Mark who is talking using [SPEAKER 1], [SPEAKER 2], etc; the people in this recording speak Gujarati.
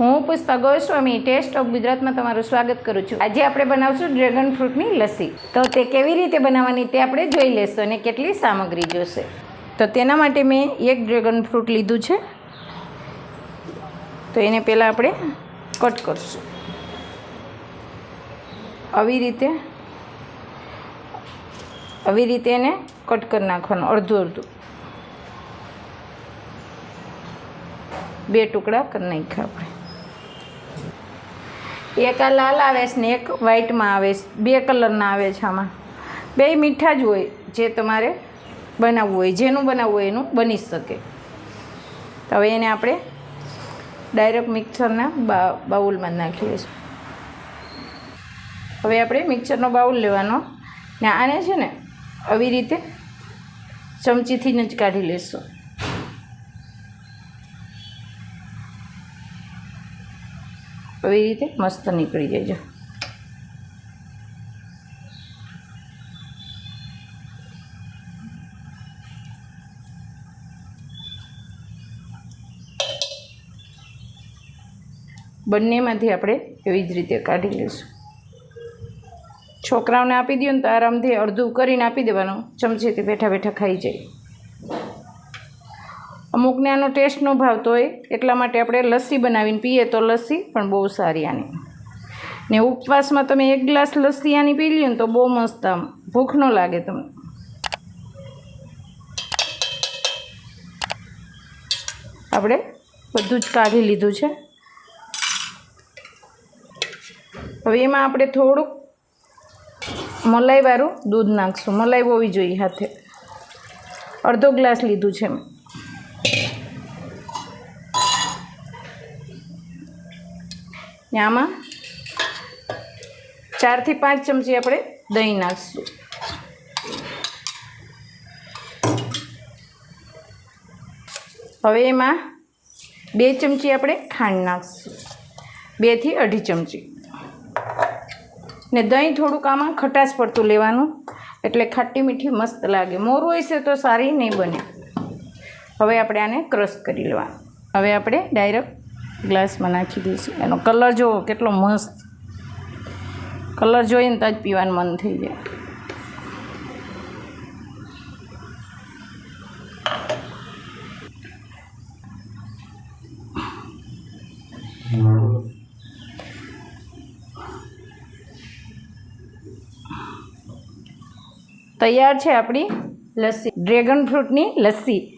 [SPEAKER 1] હું પુષ્પા ગોસ્વામી ટેસ્ટ ઓફ ગુજરાતમાં તમારું સ્વાગત કરું છું. આજે આપણે બનાવશું ડ્રેગન ફ્રૂટની લસ્સી. તો તે કેવી રીતે બનાવવાની તે આપણે જોઈ લેશું અને કેટલી સામગ્રી જોશે. તો તેના માટે મેં એક ડ્રેગન ફ્રૂટ લીધું છે. તો એને પહેલાં આપણે કટ કરશું. આવી રીતે આવી રીતે એને કટ કરી નાખવાનું, અડધું અડધું. બે ટુકડા કરી નાખ્યા આપણે. એક આ લાલ આવે છે ને એક વ્હાઇટમાં આવે છે. બે કલરના આવે છે આમાં. બે મીઠા જ હોય જે તમારે બનાવવું હોય. જેનું બનાવવું હોય એનું બની શકે. હવે એને આપણે ડાયરેક્ટ મિક્સરના બાઉલમાં જ નાખી લઈશું હવે આપણે મિક્સરનો બાઉલ લેવાનો ને આને છે ને આવી રીતે ચમચીથી જ કાઢી લઈશું આવી રીતે મસ્ત નીકળી જાય જો બંનેમાંથી આપણે એવી જ રીતે કાઢી લઈશું. છોકરાઓને આપી દો ને તો આરામથી અડધું કરીને આપી દેવાનું. ચમચીથી બેઠા બેઠા ખાઈ જાય. અમુકને આનો ટેસ્ટ ન ભાવતો હોય એટલા માટે આપણે લસ્સી બનાવીને પીએ તો લસ્સી પણ બહુ સારી આની. ને ઉપવાસમાં તમે એક ગ્લાસ લસ્સી આની પી લ્યો ને તો બહુ મસ્ત આમ ભૂખ ન લાગે તમને. આપણે બધું જ કાઢી લીધું છે. હવે એમાં આપણે થોડુંક મલાઈવાળું દૂધ નાખશું. મલાઈ હોવી જોઈએ હાથે. અડધો ગ્લાસ લીધું છે મેં. ને આમાં ચારથી પાંચ ચમચી આપણે દહીં નાખીશું. હવે એમાં બે ચમચી આપણે ખાંડ નાખીશું. બેથી અઢી ચમચી. ને દહીં થોડુંક આમાં ખટાશ પડતું લેવાનું, એટલે ખાટી મીઠી મસ્ત લાગે. મોરું હશે તો સારી નહીં બને. હવે આપણે આને ક્રશ કરી લેવાનું. હવે આપણે ડાયરેક્ટ ગ્લાસમાં નાખી દઈશું. એનો કલર જુઓ કેટલો મસ્ત. કલર જોઈને તો જ પીવાનું મન થઈ જાય. તૈયાર છે આપણી લસ્સી. ડ્રેગન ફ્રૂટની લસ્સી.